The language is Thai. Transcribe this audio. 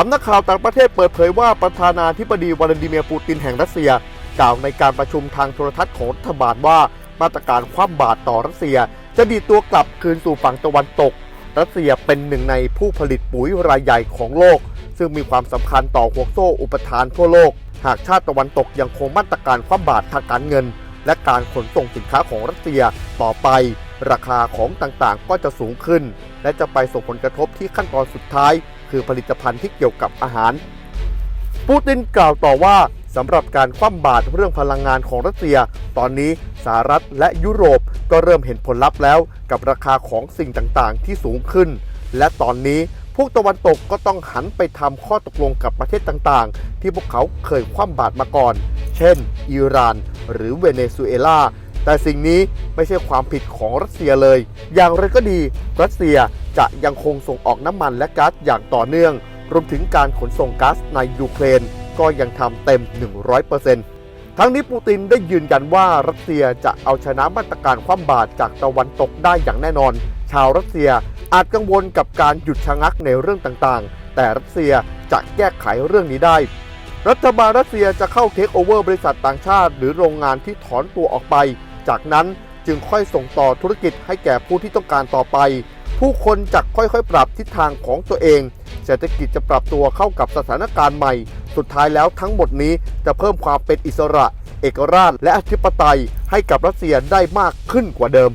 สำนักข่าวต่างประเทศเปิดเผยว่าประธานาธิบดีวลาดิเมียร์ปูตินแห่งรัสเซีย กล่าวในการประชุมทางโทรทัศน์ของรัฐบาลว่ามาตรการคว่ำบาตรต่อรัสเซีย จะดีตัวกลับคืนสู่ฝั่งตะวันตก รัสเซียเป็นหนึ่งในผู้ผลิตปุ๋ยรายใหญ่ของโลก ซึ่งมีความสำคัญต่อห่วงโซ่อุปทานทั่วโลก หากชาติตะวันตกยังคงมาตรการคว่ำบาตรทางการเงิน และการขนส่งสินค้าของรัสเซียต่อไป ราคาของต่างๆ ก็จะสูงขึ้น และจะไปส่งผลกระทบที่ขั้นตอนสุดท้าย คือผลิตภัณฑ์ที่เกี่ยวกับอาหาร ปูตินกล่าวต่อว่าสำหรับการคว่ำบาตรเรื่องพลังงานของรัสเซีย ตอนนี้สหรัฐและยุโรปก็เริ่มเห็นผลลัพธ์แล้ว กับราคาของสิ่งต่างๆ ที่สูงขึ้น และตอนนี้พวกตะวันตกก็ต้องหันไปทำข้อตกลงกับประเทศต่างๆ ที่พวกเขาเคยคว่ำบาตรมาก่อน เช่น อิหร่าน หรือเวเนซุเอลาแต่สิ่งนี้ไม่ใช่ความผิดของรัสเซียเลย อย่างไรก็ดี รัสเซีย จะยังคงส่งออกน้ำมันและก๊าซอย่างต่อเนื่อง รวมถึงการขนส่งก๊าซในยูเครนก็ยังทำเต็ม 100%ทั้งนี้ปูตินได้ยืนยันว่ารัสเซียจะเอาชนะมาตรการคว่ำบาตรจากตะวันตกได้อย่างแน่นอน ชาวรัสเซียอาจกังวลกับการหยุดชะงักในเรื่องต่างๆ แต่รัสเซียจะแก้ไขเรื่องนี้ได้ รัฐบาลรัสเซียจะเข้าเทคโอเวอร์บริษัทต่างชาติ หรือโรงงานที่ถอนตัวออกไป จากนั้นจึงค่อยส่งต่อธุรกิจให้แก่ผู้ที่ต้องการต่อไป ผู้คนจะค่อยๆ ปรับทิศทางของตัวเอง เศรษฐกิจจะปรับตัวเข้ากับสถานการณ์ใหม่ สุดท้ายแล้วทั้งหมดนี้จะเพิ่มความเป็นอิสระ เอกราช และอธิปไตยให้กับรัสเซียได้มากขึ้นกว่าเดิม